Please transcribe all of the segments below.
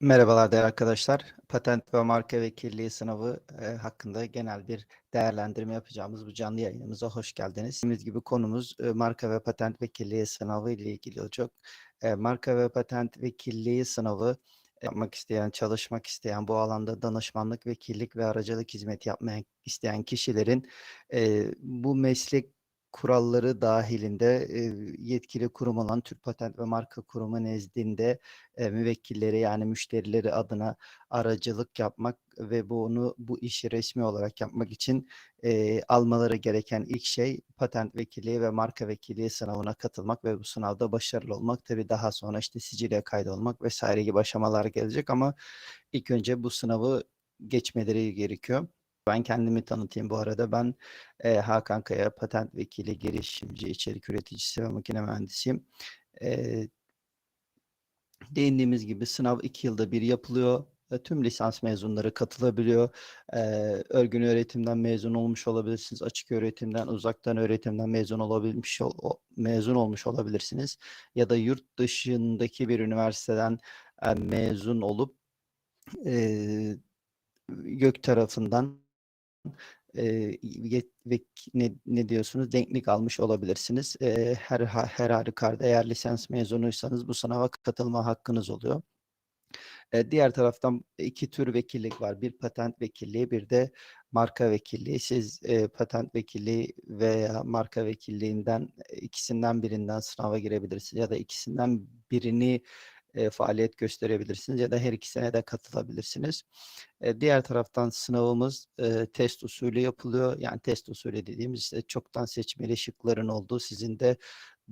Merhabalar değerli arkadaşlar. Patent ve marka vekilliği sınavı e, hakkında genel bir değerlendirme yapacağımız bu canlı yayınımıza hoş geldiniz. Dediğimiz gibi konumuz e, marka ve patent vekilliği sınavı ile ilgili olacak. E, marka ve patent vekilliği sınavı yapmak isteyen, çalışmak isteyen, bu alanda danışmanlık, vekillik ve aracılık hizmeti yapmak isteyen kişilerin e, bu meslek kuralları dahilinde yetkili kurum olan Türk Patent ve Marka Kurumu nezdinde müvekkilleri yani müşterileri adına aracılık yapmak ve bunu bu işi resmi olarak yapmak için e, almaları gereken ilk şey patent vekilliği ve marka vekilliği sınavına katılmak ve bu sınavda başarılı olmak. Tabii daha sonra işte sicile kaydolmak vesaire gibi aşamalar gelecek ama ilk önce bu sınavı geçmeleri gerekiyor. Ben kendimi tanıtayım bu arada. Ben e, Hakan Kaya, patent vekili, girişimci, içerik üreticisi ve makine mühendisiyim. E, değindiğimiz gibi sınav iki yılda bir yapılıyor. E, tüm lisans mezunları katılabiliyor. E, örgün öğretimden mezun olmuş olabilirsiniz. Açık öğretimden, uzaktan öğretimden mezun olabilmiş ol, mezun olmuş olabilirsiniz. Ya da yurt dışındaki bir üniversiteden e, mezun olup e, gök tarafından e, ve ne, ne diyorsunuz denklik almış olabilirsiniz. E, her her halükarda eğer lisans mezunuysanız bu sınava katılma hakkınız oluyor. E, diğer taraftan iki tür vekillik var. Bir patent vekilliği, bir de marka vekilliği. Siz e, patent vekilliği veya marka vekilliğinden ikisinden birinden sınava girebilirsiniz ya da ikisinden birini e, faaliyet gösterebilirsiniz ya da her ikisine de katılabilirsiniz. E, diğer taraftan sınavımız e, test usulü yapılıyor. Yani test usulü dediğimiz işte çoktan seçmeli şıkların olduğu sizin de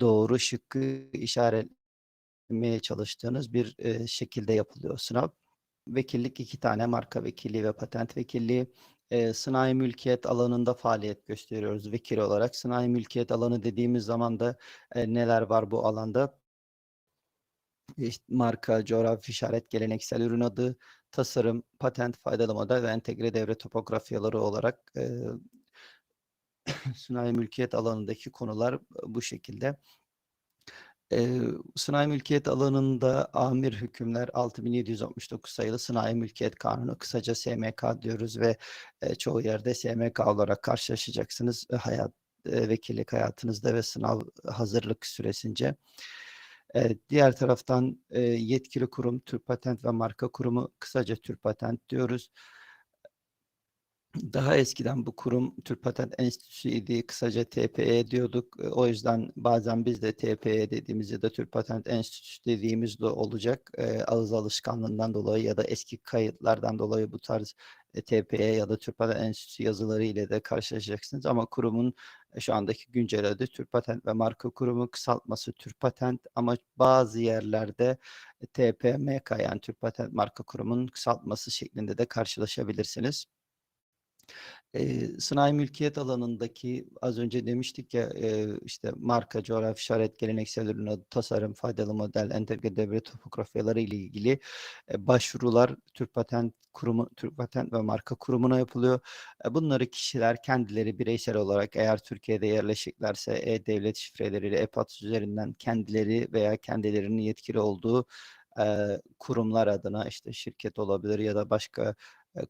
doğru şıkkı işaretlemeye çalıştığınız bir e, şekilde yapılıyor sınav. Vekillik iki tane marka vekilliği ve patent vekilliği e, sanayi mülkiyet alanında faaliyet gösteriyoruz vekil olarak. Sanayi mülkiyet alanı dediğimiz zaman da e, neler var bu alanda? Marka, coğrafi işaret, geleneksel ürün adı, tasarım, patent, faydalı model ve entegre devre topografyaları olarak e, sanayi mülkiyet alanındaki konular bu şekilde. E, sanayi mülkiyet alanında amir hükümler 6769 sayılı sanayi mülkiyet kanunu kısaca SMK diyoruz ve e, çoğu yerde SMK olarak karşılaşacaksınız hayat e, vekillik hayatınızda ve sınav hazırlık süresince. Diğer taraftan e, yetkili kurum Türk Patent ve Marka Kurumu kısaca Türk Patent diyoruz. Daha eskiden bu kurum Türk Patent Enstitüsü idi. Kısaca TPE diyorduk. O yüzden bazen biz de TPE dediğimiz ya Türk Patent Enstitüsü dediğimiz de olacak. E, ağız alışkanlığından dolayı ya da eski kayıtlardan dolayı bu tarz TPE ya da Türk Patent Enstitüsü yazıları ile de karşılaşacaksınız. Ama kurumun e, şu andaki güncel adı Türk Patent ve Marka Kurumu kısaltması Türk Patent ama bazı yerlerde e, TPMK yani Türk Patent Marka Kurumu'nun kısaltması şeklinde de karşılaşabilirsiniz. E, sanayi mülkiyet alanındaki az önce demiştik ya e, işte marka, coğrafi işaret, geleneksel ürün adı, tasarım, faydalı model, entegre devre topografyaları ile ilgili e, başvurular Türk Patent Kurumu, Türk Patent ve Marka Kurumu'na yapılıyor. E, bunları kişiler kendileri bireysel olarak eğer Türkiye'de yerleşiklerse e-devlet şifreleriyle e-patus üzerinden kendileri veya kendilerinin yetkili olduğu e, kurumlar adına işte şirket olabilir ya da başka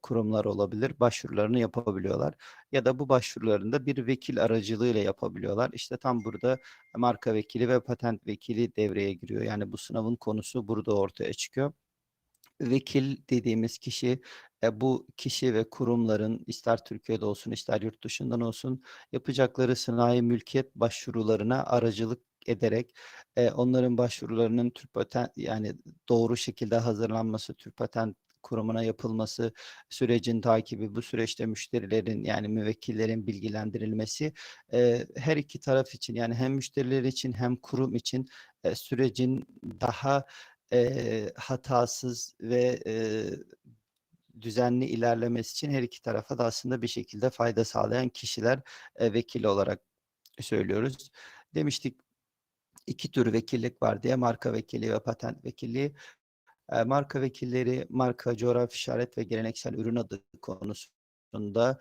kurumlar olabilir. Başvurularını yapabiliyorlar. Ya da bu başvurularında bir vekil aracılığıyla yapabiliyorlar. İşte tam burada marka vekili ve patent vekili devreye giriyor. Yani bu sınavın konusu burada ortaya çıkıyor. Vekil dediğimiz kişi bu kişi ve kurumların ister Türkiye'de olsun ister yurt dışından olsun yapacakları sanayi mülkiyet başvurularına aracılık ederek onların başvurularının Türk Patent yani doğru şekilde hazırlanması, Türk Patent kurumuna yapılması, sürecin takibi, bu süreçte müşterilerin yani müvekkillerin bilgilendirilmesi e, her iki taraf için yani hem müşteriler için hem kurum için e, sürecin daha e, hatasız ve e, düzenli ilerlemesi için her iki tarafa da aslında bir şekilde fayda sağlayan kişiler e, vekil olarak söylüyoruz. Demiştik iki tür vekillik var diye marka vekili ve patent vekilliği marka vekilleri marka, coğrafi işaret ve geleneksel ürün adı konusunda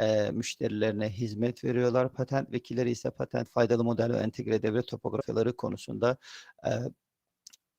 e, müşterilerine hizmet veriyorlar. Patent vekilleri ise patent faydalı model ve entegre devlet topografyaları konusunda e,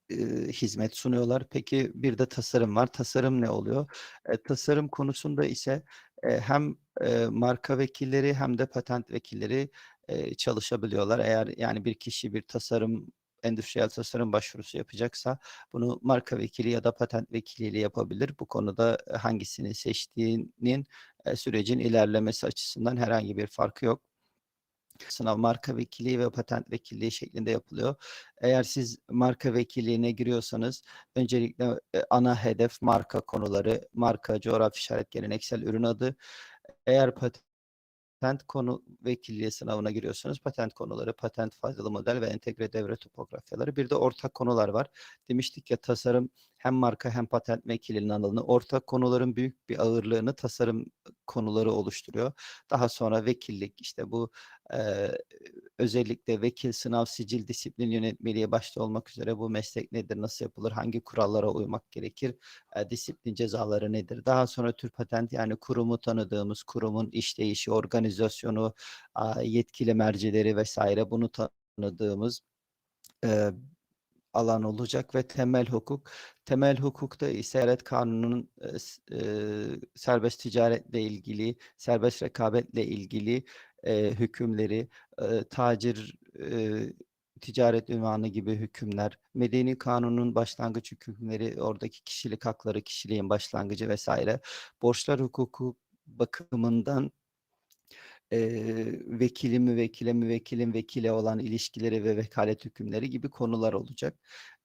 eee, hizmet sunuyorlar. Peki bir de tasarım var. Tasarım ne oluyor? Eee, tasarım konusunda ise, eee, hem, eee, marka vekilleri hem de patent vekilleri, eee, çalışabiliyorlar. Eğer, yani, bir kişi bir tasarım, endüstriyel tasarım başvurusu yapacaksa bunu marka vekili ya da patent vekiliyle yapabilir. Bu konuda, eee, hangisini seçtiğinin, eee, sürecin ilerlemesi açısından herhangi bir farkı yok. Sınav marka vekilliği ve patent vekilliği şeklinde yapılıyor. Eğer siz marka vekilliğine giriyorsanız öncelikle, eee, ana hedef marka konuları, marka, coğrafi işaret, geleneksel ürün adı. Eğer patent konu vekilliği sınavına giriyorsanız patent konuları, patent faydalı model ve entegre devre topografyaları. Bir de ortak konular var. Demiştik ya tasarım hem marka hem patent vekilinin alanı. Ortak konuların büyük bir ağırlığını tasarım konuları oluşturuyor. Daha sonra vekillik, işte bu, eee, özellikle vekil, sınav, sicil, disiplin yönetmeliği başta olmak üzere bu meslek nedir, nasıl yapılır, hangi kurallara uymak gerekir, eee, disiplin cezaları nedir? Daha sonra tür patent, yani kurumu tanıdığımız, kurumun işleyişi, organizasyonu, aaa, yetkili mercileri vs. bunu tanıdığımız, alan olacak ve temel hukuk. Temel hukukta ise Ticaret Kanunu'nun, s eee, serbest ticaretle ilgili, serbest rekabetle ilgili, eee, hükümleri, eee, tacir, eee, ticaret ünvanı gibi hükümler, Medeni Kanun'un başlangıç hükümleri, oradaki kişilik hakları, kişiliğin başlangıcı vs. borçlar hukuku bakımından, eee, vekili, müvekkile, müvekkilin vekile olan ilişkileri ve vekalet hükümleri gibi konular olacak.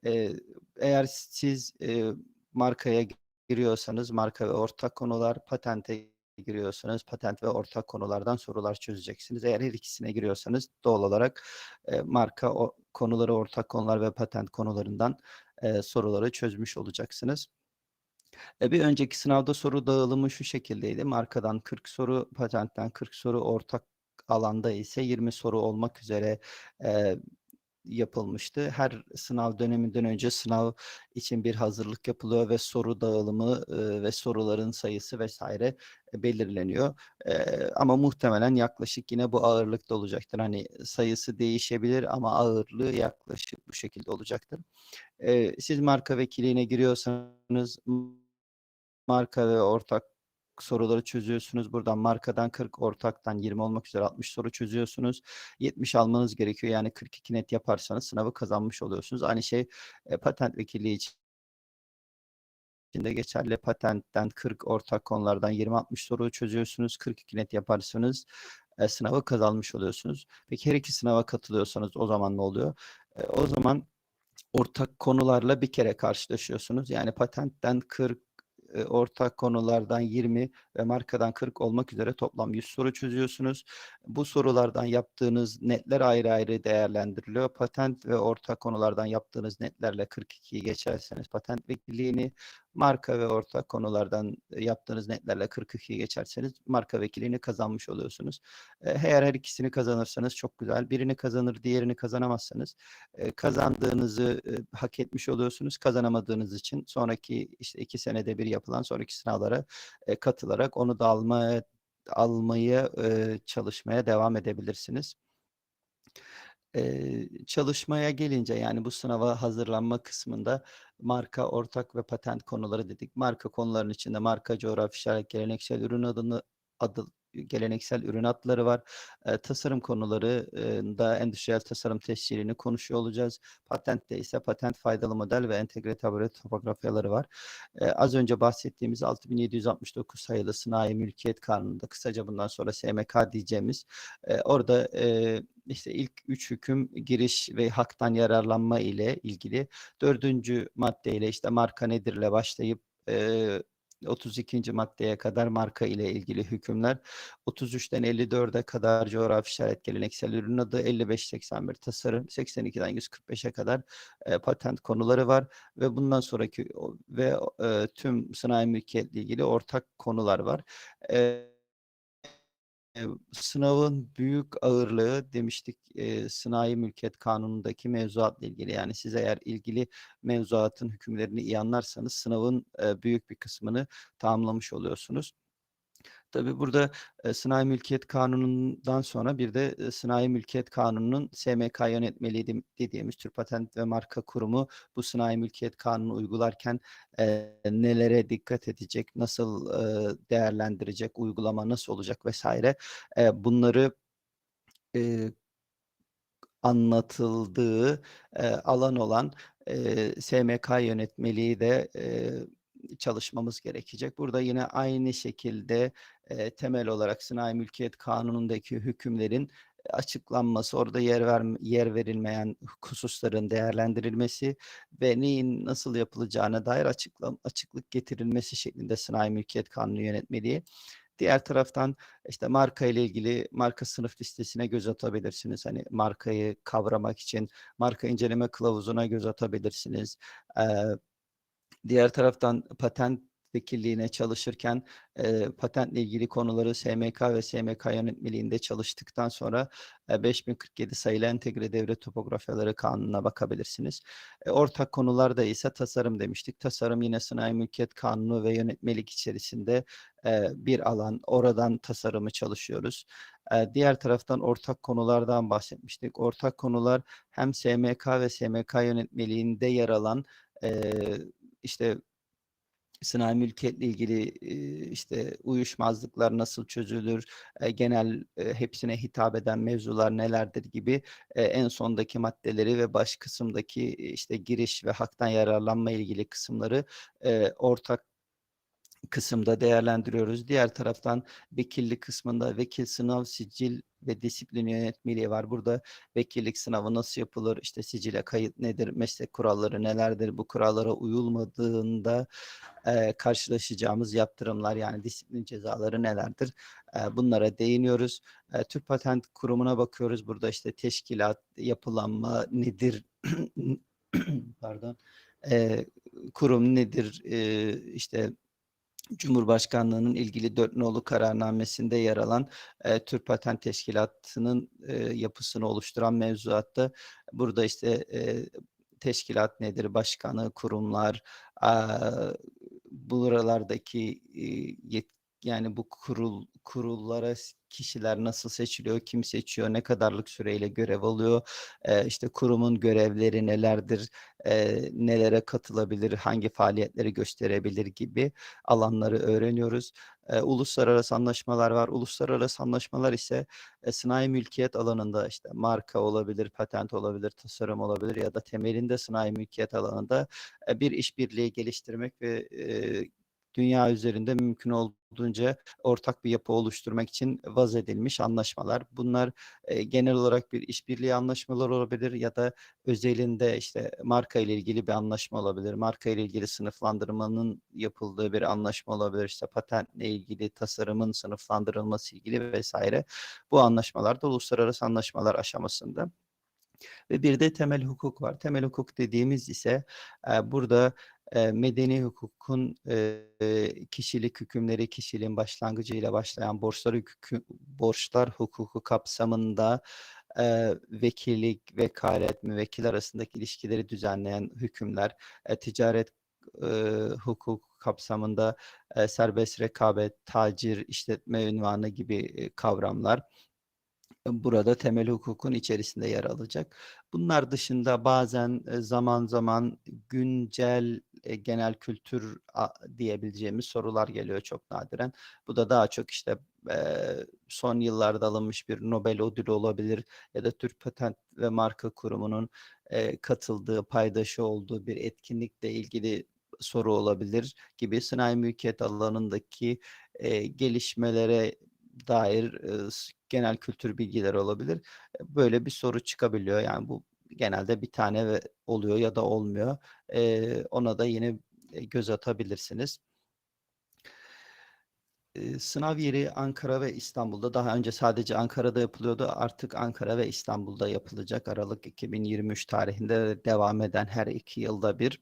Eee, eğer siz, eee, markaya giriyorsanız marka ve ortak konular, patente giriyorsanız patent ve ortak konulardan sorular çözeceksiniz. Eğer her ikisine giriyorsanız doğal olarak, eee, marka o konuları, ortak konular ve patent konularından, eee, soruları çözmüş olacaksınız. Eee, bir önceki sınavda soru dağılımı şu şekildeydi. Markadan 40 soru, patentten 40 soru, ortak alanda ise 20 soru olmak üzere, yapılmıştı. Her sınav döneminden önce sınav için bir hazırlık yapılıyor ve soru dağılımı, ve soruların sayısı eee, belirleniyor. Ama muhtemelen yaklaşık yine bu ağırlıkta olacaktır. Hani, sayısı değişebilir ama ağırlığı yaklaşık bu şekilde olacaktır. Siz marka vekilliğine giriyorsanız marka ve ortak soruları çözüyorsunuz. Buradan markadan 40, ortaktan 20 olmak üzere 60 soru çözüyorsunuz. 70 almanız gerekiyor. Yani 42 net yaparsanız sınavı kazanmış oluyorsunuz. Aynı şey, eee, patent vekilliği için de geçerli. Patentten 40, ortak konulardan 20-60 soru çözüyorsunuz. 42 net yaparsanız, eee, sınavı kazanmış oluyorsunuz. Peki her iki sınava katılıyorsanız o zaman ne oluyor? Eee, o zaman ortak konularla bir kere karşılaşıyorsunuz. Yani patentten 40, eee, ortak konulardan 20 ve markadan 40 olmak üzere toplam 100 soru çözüyorsunuz. Bu sorulardan yaptığınız netler ayrı ayrı değerlendiriliyor. Patent ve ortak konulardan yaptığınız netlerle 42'yi geçerseniz patent vekilliğini, marka ve ortak konulardan, eee, yaptığınız netlerle 42'yi geçerseniz marka vekilliğini kazanmış oluyorsunuz. Eee, eğer her ikisini kazanırsanız çok güzel. Birini kazanır, diğerini kazanamazsanız, eee, kazandığınızı, hak etmiş oluyorsunuz. Kazanamadığınız için sonraki, işte, 2 senede 1 yapılan sonraki sınavlara, katılarak onu da almaya almayı, eee, çalışmaya devam edebilirsiniz. Çalışmaya gelince, yani bu sınava hazırlanma kısmında marka, ortak ve patent konuları dedik. Marka konularının içinde marka, coğrafi işaret, geleneksel ürün adını adı geleneksel ürün adları var. Eee, tasarım konuları da endüstriyel tasarım tescilini konuşuyor olacağız. Patentte ise patent faydalı model ve entegre tablo topografyaları var. Eee, az önce bahsettiğimiz 6769 sayılı Sanayi Mülkiyet Kanunu'nda kısaca bundan sonra SMK diyeceğimiz, eee, orada, eee, işte, ilk 3 hüküm giriş ve haktan yararlanma ile ilgili. 4. maddeyle, işte, marka nedirle başlayıp, eee, 32. maddeye kadar marka ile ilgili hükümler, 33'ten 54'e kadar coğrafi işaret, geleneksel ürün adı, 55-81 tasarım, 82'den 145'e kadar, eee, patent konuları var ve bundan sonraki ve, eee, tüm sanayi mülkiyetle ilgili ortak konular var. Eee, sınavın büyük ağırlığı demiştik, eee, Sanayi Mülkiyet Kanunu'ndaki mevzuatla ilgili. Yani siz eğer ilgili mevzuatın hükümlerini iyi anlarsanız sınavın, eee, büyük bir kısmını tamamlamış oluyorsunuz. Tabii burada, eee, Sanayi Mülkiyet Kanunu'ndan sonra bir de, eee, Sanayi Mülkiyet Kanunu'nun SMK yönetmeliği dediğimiz Türk Patent ve Marka Kurumu bu Sanayi Mülkiyet Kanunu'nu uygularken, eee, nelere dikkat edecek, nasıl, eee, değerlendirecek, uygulama nasıl olacak vs. eee, bunları, eee anlatıldığı, eee, alan olan, eee, SMK yönetmeliği de, eee, çalışmamız gerekecek. Burada yine aynı şekilde, eee, temel olarak Sanayi Mülkiyet Kanunu'ndaki hükümlerin açıklanması, orada yer verm yer verilmeyen hususların değerlendirilmesi ve neyin nasıl yapılacağına dair açıklam açıklık getirilmesi şeklinde Sanayi Mülkiyet Kanunu yönetmeliği. Diğer taraftan, işte, marka ile ilgili marka sınıf listesine göz atabilirsiniz. Hani, markayı kavramak için marka inceleme kılavuzuna göz atabilirsiniz. Eee, diğer taraftan patent vekilliğine çalışırken, eee, patentle ilgili konuları SMK ve SMK yönetmeliğinde çalıştıktan sonra, eee, 5047 sayılı Entegre Devlet Topografyaları Kanunu'na bakabilirsiniz. Eee, ortak konularda ise tasarım demiştik. Tasarım yine Sanayi Mülkiyet Kanunu ve yönetmelik içerisinde, eee, bir alan. Oradan tasarımı çalışıyoruz. Eee, diğer taraftan ortak konulardan bahsetmiştik. Ortak konular hem SMK ve SMK yönetmeliğinde yer alan, eee, işte sanayi mülkiyetle ilgili, işte, uyuşmazlıklar nasıl çözülür, eee, genel, eee, hepsine hitap eden mevzular nelerdir gibi, eee, en sondaki maddeleri ve baş kısımdaki, işte, giriş ve haktan yararlanma ilgili kısımları, ortak kısımda değerlendiriyoruz. Diğer taraftan vekillik kısmında vekil sınav, sicil ve disiplin yönetmeliği var. Burada vekillik sınavı nasıl yapılır, işte, sicile kayıt nedir, meslek kuralları nelerdir, bu kurallara uyulmadığında, eee, karşılaşacağımız yaptırımlar, yani disiplin cezaları nelerdir? Eee, bunlara değiniyoruz. Eee, Türk Patent Kurumu'na bakıyoruz. Burada, işte, teşkilat, yapılanma nedir? Pardon. Eee, kurum nedir? Eee, işte Cumhurbaşkanlığı'nın ilgili 4 Nolu kararnamesinde yer alan, eee, Türk Patent Teşkilatı'nın, eee, yapısını oluşturan mevzuatta burada, işte, eee, teşkilat nedir, başkanı, kurumlar, aaa, buralardaki, iii, yet yani bu kurul kurullara kişiler nasıl seçiliyor, kim seçiyor, ne kadarlık süreyle görev alıyor, eee, işte, kurumun görevleri nelerdir, eee, nelere katılabilir, hangi faaliyetleri gösterebilir gibi alanları öğreniyoruz. Eee, uluslararası anlaşmalar var. Uluslararası anlaşmalar ise, eee, sanayi mülkiyet alanında, işte, marka olabilir, patent olabilir, tasarım olabilir ya da temelinde sanayi mülkiyet alanında, eee, bir işbirliği geliştirmek ve, eee, dünya üzerinde mümkün olduğunca ortak bir yapı oluşturmak için vaz edilmiş anlaşmalar. Bunlar, eee, genel olarak bir işbirliği anlaşmaları olabilir ya da özelinde, işte, marka ile ilgili bir anlaşma olabilir. Marka ile ilgili sınıflandırmanın yapıldığı bir anlaşma olabilir. İşte, patentle ilgili tasarımın sınıflandırılması ilgili vs. Bu anlaşmalar da uluslararası anlaşmalar aşamasında. Ve bir de temel hukuk var. Temel hukuk dediğimiz ise, eee, burada, medeni hukukun, eee, kişilik hükümleri, kişiliğin başlangıcıyla başlayan borçlar hükü borçlar hukuku kapsamında, vekillik, vekalet, müvekkil arasındaki ilişkileri düzenleyen hükümler, ticaret, eee, hukuku kapsamında, serbest rekabet, tacir, işletme ünvanı gibi, kavramlar burada temel hukukun içerisinde yer alacak. Bunlar dışında bazen, eee, zaman zaman güncel, eee, genel kültür diyebileceğimiz sorular geliyor çok nadiren. Bu da daha çok, işte, eee, son yıllarda alınmış bir Nobel ödülü olabilir ya da Türk Patent ve Marka Kurumu'nun, katıldığı, paydaşı olduğu bir etkinlikle ilgili soru olabilir gibi sanayi mülkiyet alanındaki, eee, gelişmelere dair, s genel kültür bilgileri olabilir. Eee, böyle bir soru çıkabiliyor. Yani bu genelde 1 tane oluyor ya da olmuyor. Eee, ona da yine, eee, göz atabilirsiniz. Sınav yeri Ankara ve İstanbul'da. Daha önce sadece Ankara'da yapılıyordu. Artık Ankara ve İstanbul'da yapılacak. Aralık 2023 tarihinde devam eden her 2 yılda bir.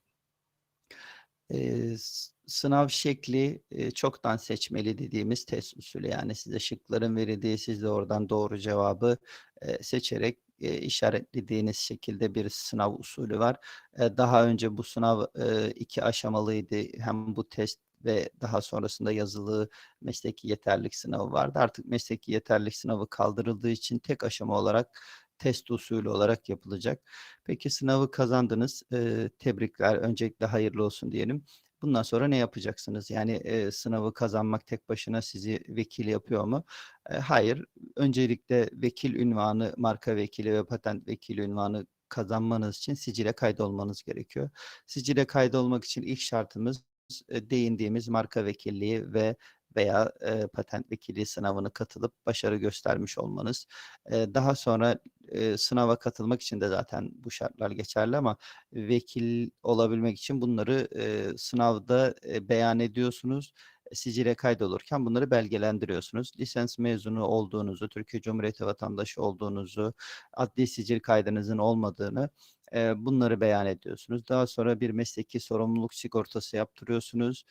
Sınav şekli, eee, çoktan seçmeli dediğimiz test usulü. Yani size şıkların verildiği, siz de oradan doğru cevabı, eee, seçerek, eee, işaretlediğiniz şekilde bir sınav usulü var. Eee, daha önce bu sınav, eee, 2 aşamalıydı. Hem bu test ve daha sonrasında yazılı mesleki yeterlilik sınavı vardı. Artık mesleki yeterlilik sınavı kaldırıldığı için tek aşama olarak test usulü olarak yapılacak. Peki sınavı kazandınız. Eee, tebrikler. Öncelikle hayırlı olsun diyelim. Bundan sonra ne yapacaksınız? Yani, eee, sınavı kazanmak tek başına sizi vekil yapıyor mu? Eee, hayır. Öncelikle vekil ünvanı, marka vekili ve patent vekili ünvanı kazanmanız için sicile kaydolmanız gerekiyor. Sicile kaydolmak için ilk şartımız, değindiğimiz marka vekilliği ve veya, eee, patent vekilliği sınavına katılıp başarı göstermiş olmanız. Eee, daha sonra, eee, sınava katılmak için de zaten bu şartlar geçerli ama vekil olabilmek için bunları, eee, sınavda, eee, beyan ediyorsunuz. Sicile kaydolurken bunları belgelendiriyorsunuz. Lisans mezunu olduğunuzu, Türkiye Cumhuriyeti vatandaşı olduğunuzu, adli sicil kaydınızın olmadığını, eee, bunları beyan ediyorsunuz. Daha sonra bir mesleki sorumluluk sigortası yaptırıyorsunuz,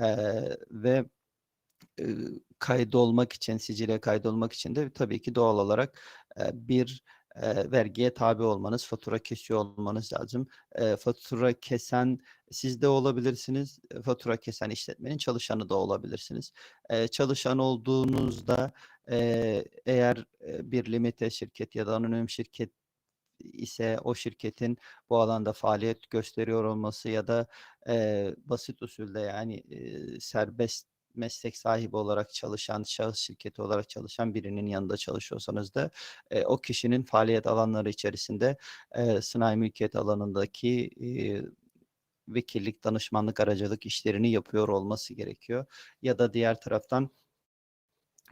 eee, ve, kaydolmak için, sicile kaydolmak için de tabii ki doğal olarak, bir, vergiye tabi olmanız, fatura kesiyor olmanız lazım. Fatura kesen siz de olabilirsiniz, fatura kesen işletmenin çalışanı da olabilirsiniz. Çalışan olduğunuzda, eğer, bir limited şirket ya da anonim şirket ise o şirketin bu alanda faaliyet gösteriyor olması ya da, eee, basit usulde yani, eee, serbest meslek sahibi olarak çalışan, şahıs şirketi olarak çalışan birinin yanında çalışıyorsanız da, eee, o kişinin faaliyet alanları içerisinde, eee, sanayi mülkiyet alanındaki, eee, vekillik, danışmanlık, aracılık işlerini yapıyor olması gerekiyor. Ya da diğer taraftan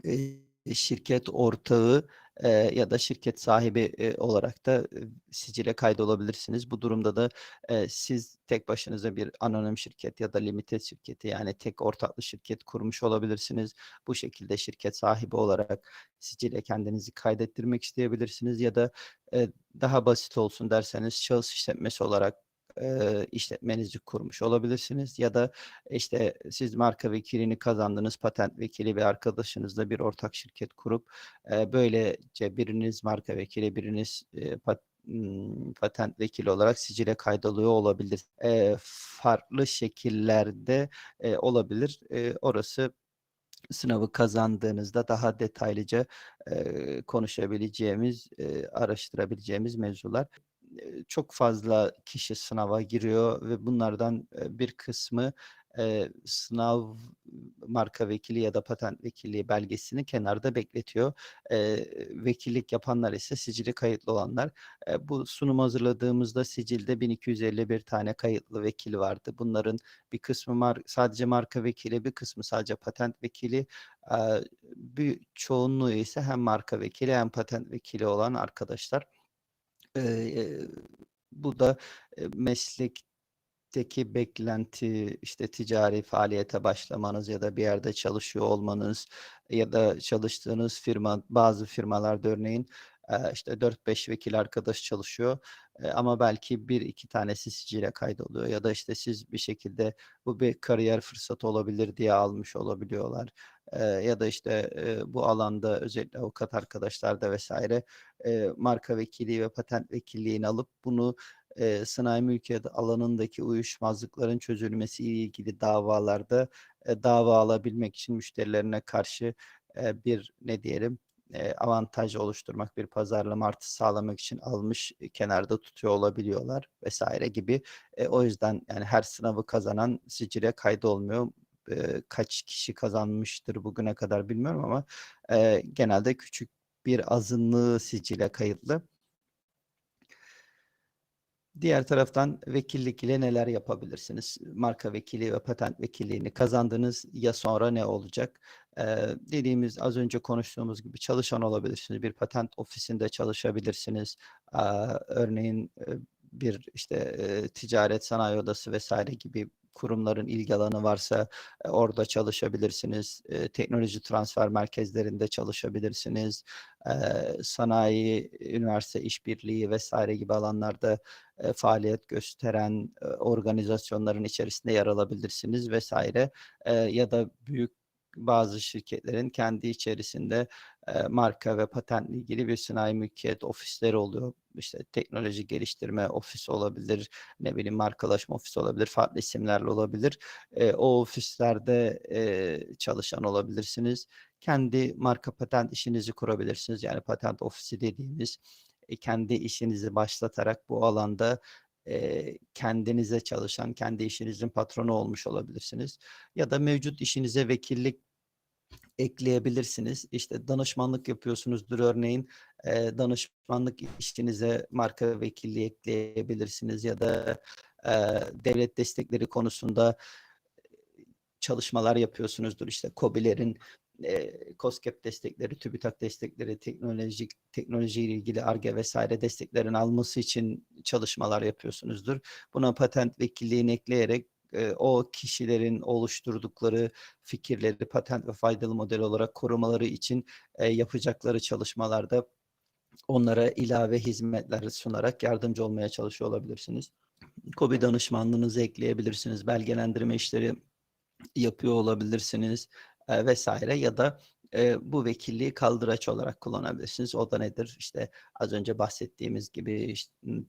eee, şirket ortağı, eee, ya da şirket sahibi, eee, olarak da, eee, sicile kaydolabilirsiniz. Bu durumda da, eee, siz tek başınıza bir anonim şirket ya da limited şirketi yani tek ortaklı şirket kurmuş olabilirsiniz. Bu şekilde şirket sahibi olarak sicile kendinizi kaydettirmek isteyebilirsiniz ya da, eee, daha basit olsun derseniz şahıs işletmesi olarak, eee, işletmenizi kurmuş olabilirsiniz ya da, işte, siz marka vekilliğini kazandınız, patent vekili bir arkadaşınızla bir ortak şirket kurup, eee, böylece biriniz marka vekili, biriniz, eee, pat ımm, patent vekili olarak sicile kaydoluyor olabilir. Eee, farklı şekillerde, eee, olabilir. Eee, orası sınavı kazandığınızda daha detaylıca, eee, konuşabileceğimiz, eee, araştırabileceğimiz mevzular. Çok fazla kişi sınava giriyor ve bunlardan, bir kısmı, sınav marka vekili ya da patent vekilliği belgesini kenarda bekletiyor. Eee, vekillik yapanlar ise sicili kayıtlı olanlar. Bu sunumu hazırladığımızda sicilde 1251 tane kayıtlı vekil vardı. Bunların bir kısmı mar sadece marka vekili, bir kısmı sadece patent vekili, bir çoğunluğu ise hem marka vekili hem patent vekili olan arkadaşlar. Eee, bu da, meslekteki beklenti, işte, ticari faaliyete başlamanız ya da bir yerde çalışıyor olmanız ya da çalıştığınız firma bazı firmalarda örneğin, işte, 4-5 vekil arkadaş çalışıyor, ama belki 1-2 tanesi sicile kaydoluyor ya da, işte, siz bir şekilde bu bir kariyer fırsatı olabilir diye almış olabiliyorlar. Ya da, işte, bu alanda özellikle avukat arkadaşlar da vs. eee, marka vekilliği ve patent vekilliğini alıp bunu, sanayi mülkiyet alanındaki uyuşmazlıkların çözülmesiyle ilgili davalarda, dava alabilmek için müşterilerine karşı, bir ne diyelim, avantaj oluşturmak, bir pazarlama artısı sağlamak için almış, kenarda tutuyor olabiliyorlar vs. gibi. Eee, o yüzden, yani, her sınavı kazanan sicile kaydolmuyor. Eee, kaç kişi kazanmıştır bugüne kadar bilmiyorum ama, eee, genelde küçük bir azınlığı sicile kayıtlı. Diğer taraftan vekillik ile neler yapabilirsiniz? Marka vekilliği ve patent vekilliğini kazandınız. Ya sonra ne olacak? Eee, dediğimiz, az önce konuştuğumuz gibi çalışan olabilirsiniz. Bir patent ofisinde çalışabilirsiniz. Aaa, örneğin, bir, işte, ticaret sanayi odası vs. gibi kurumların ilgi alanı varsa, eee, orada çalışabilirsiniz. Eee, teknoloji transfer merkezlerinde çalışabilirsiniz. Eee, sanayi, üniversite işbirliği vs. gibi alanlarda, faaliyet gösteren, organizasyonların içerisinde yer alabilirsiniz. Eee, ya da büyük bazı şirketlerin kendi içerisinde, eee, marka ve patentle ilgili bir sanayi mülkiyet ofisleri oluyor. İşte, teknoloji geliştirme ofisi olabilir, ne bileyim, markalaşma ofisi olabilir, farklı isimlerle olabilir. Eee, o ofislerde, eee, çalışan olabilirsiniz. Kendi marka patent işinizi kurabilirsiniz. Yani patent ofisi dediğimiz, eee, kendi işinizi başlatarak bu alanda, eee, kendinize çalışan, kendi işinizin patronu olmuş olabilirsiniz. Ya da mevcut işinize vekillik ekleyebilirsiniz. İşte, danışmanlık yapıyorsunuzdur örneğin, eee, danışmanlık işinize marka vekilliği ekleyebilirsiniz ya da, eee, devlet destekleri konusunda, çalışmalar yapıyorsunuzdur. İşte, KOBİ'lerin, eee, KOSGEB destekleri, TÜBİTAK destekleri, teknolojik teknolojiyle ilgili Ar-Ge vs. desteklerini alması için çalışmalar yapıyorsunuzdur. Buna patent vekilliğini ekleyerek, eee, o kişilerin oluşturdukları fikirleri patent ve faydalı model olarak korumaları için, eee, yapacakları çalışmalarda onlara ilave hizmetler sunarak yardımcı olmaya çalışıyor olabilirsiniz. KOBİ danışmanlığınızı ekleyebilirsiniz. Belgelendirme işleri yapıyor olabilirsiniz, vs. ya da, eee, bu vekilliği kaldıraç olarak kullanabilirsiniz. O da nedir? İşte, az önce bahsettiğimiz gibi, iş ımm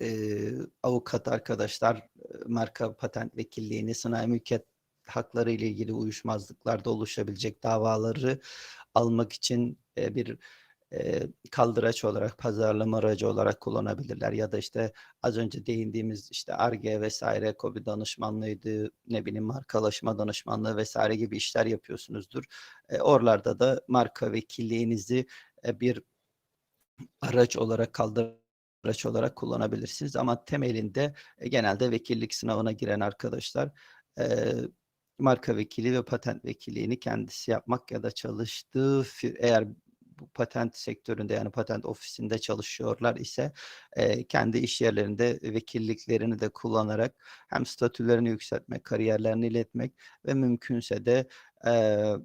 eee, avukat arkadaşlar, marka patent vekilliğini, sanayi mülkiyet hakları ile ilgili uyuşmazlıklarda oluşabilecek davaları almak için, eee, bir, kaldıraç olarak, pazarlama aracı olarak kullanabilirler ya da, işte, az önce değindiğimiz, işte, Ar-Ge vs. KOBİ danışmanlığıydı, ne bileyim, markalaşma danışmanlığı vs. gibi işler yapıyorsunuzdur. Eee, oralarda da marka vekilliğinizi, eee, bir araç olarak, kaldıraç olarak kullanabilirsiniz ama temelinde, genelde vekillik sınavına giren arkadaşlar, eee, marka vekili ve patent vekilliğini kendisi yapmak ya da çalıştığı eğer bu patent sektöründe, yani patent ofisinde çalışıyorlar ise, eee, kendi iş yerlerinde vekilliklerini de kullanarak hem statülerini yükseltmek, kariyerlerini iletmek ve mümkünse de, eee,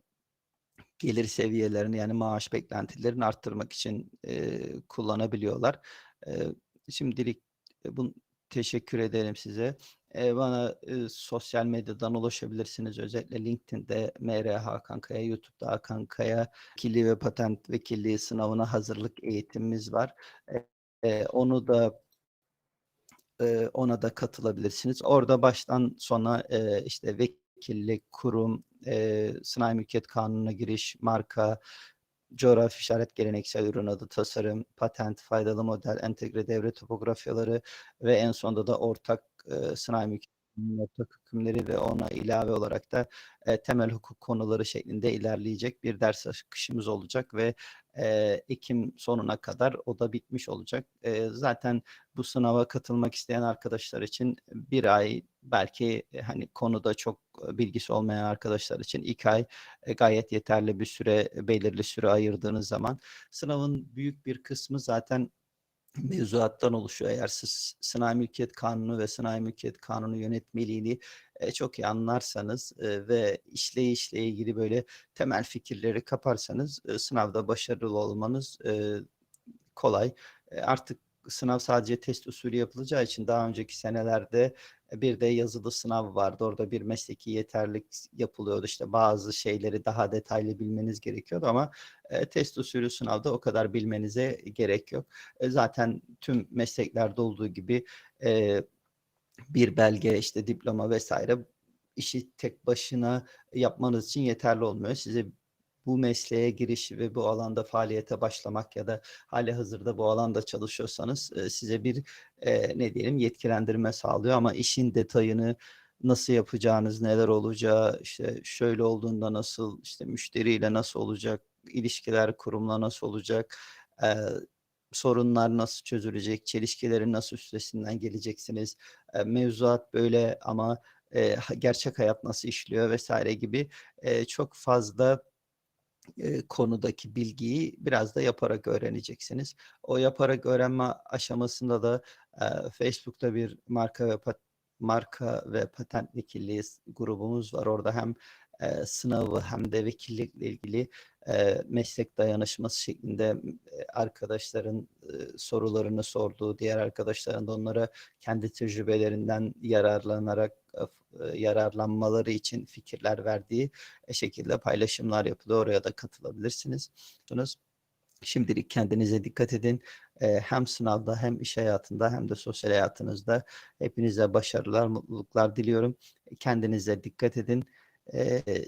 gelir seviyelerini, yani maaş beklentilerini arttırmak için, eee, kullanabiliyorlar. Eee, şimdilik, eee, bun teşekkür ederim size. Eee, bana, ııı, sosyal medyadan ulaşabilirsiniz. Özellikle LinkedIn'de M.R. Hakan Kaya, YouTube'da Hakan Kaya vekilliği ve patent vekilliği sınavına hazırlık eğitimimiz var. Eee, onu da eee, ona da katılabilirsiniz. Orada baştan sona, eee, işte, vekillik, kurum, eee, Sanayi Mülkiyet Kanunu'na giriş, marka, coğrafi işaret, geleneksel ürün adı, tasarım, patent, faydalı model, entegre devre topografyaları ve en sonunda da ortak, eee, sanayi mülkiyet ortak hükümleri ve ona ilave olarak da, eee, temel hukuk konuları şeklinde ilerleyecek bir ders akışımız olacak ve, eee, ekim sonuna kadar o da bitmiş olacak. Eee, zaten bu sınava katılmak isteyen arkadaşlar için 1 ay belki, eee, hani, konuda çok, eee, bilgisi olmayan arkadaşlar için 2 ay, eee, gayet yeterli bir süre, belirli süre ayırdığınız zaman. Sınavın büyük bir kısmı zaten mevzuattan oluşuyor. Eğer siz Sanayi Mülkiyet Kanunu ve Sanayi Mülkiyet Kanunu yönetmeliğini, eee, çok iyi anlarsanız, eee, ve işleyişle ilgili böyle temel fikirleri kaparsanız, ııı, sınavda başarılı olmanız, eee, kolay. Eee, artık sınav sadece test usulü yapılacağı için daha önceki senelerde, bir de yazılı sınav vardı. Orada bir mesleki yeterlilik s yapılıyordu. İşte, bazı şeyleri daha detaylı bilmeniz gerekiyordu ama, eee, test usulü sınavda o kadar bilmenize gerek yok. Eee, zaten tüm mesleklerde olduğu gibi, eee, bir belge, işte, diploma vs. işi tek başına yapmanız için yeterli olmuyor. Size bu mesleğe giriş ve bu alanda faaliyete başlamak ya da hâlihazırda bu alanda çalışıyorsanız, size bir, ne diyelim, yetkilendirme sağlıyor ama işin detayını nasıl yapacağınız, neler olacağı, işte, şöyle olduğunda nasıl, işte, müşteriyle nasıl olacak, ilişkiler kurumla nasıl olacak, sorunlar nasıl çözülecek, çelişkilerin nasıl üstesinden geleceksiniz, mevzuat böyle ama, gerçek hayat nasıl işliyor vs. gibi, çok fazla, konudaki bilgiyi biraz da yaparak öğreneceksiniz. O yaparak öğrenme aşamasında da, Facebook'ta bir marka ve pat marka ve patent vekilliği grubumuz var. Orada hem, eee, sınavı hem de vekillikle ilgili, eee, meslek dayanışması şeklinde, arkadaşların, ııı, sorularını sorduğu, diğer arkadaşların da onlara kendi tecrübelerinden yararlanarak, e, yararlanmaları için fikirler verdiği e, şekilde paylaşımlar yapılıyor. Oraya da katılabilirsiniz. Şimdilik kendinize dikkat edin. E, hem sınavda hem iş hayatında hem de sosyal hayatınızda hepinize başarılar, mutluluklar diliyorum. Kendinize dikkat edin. E,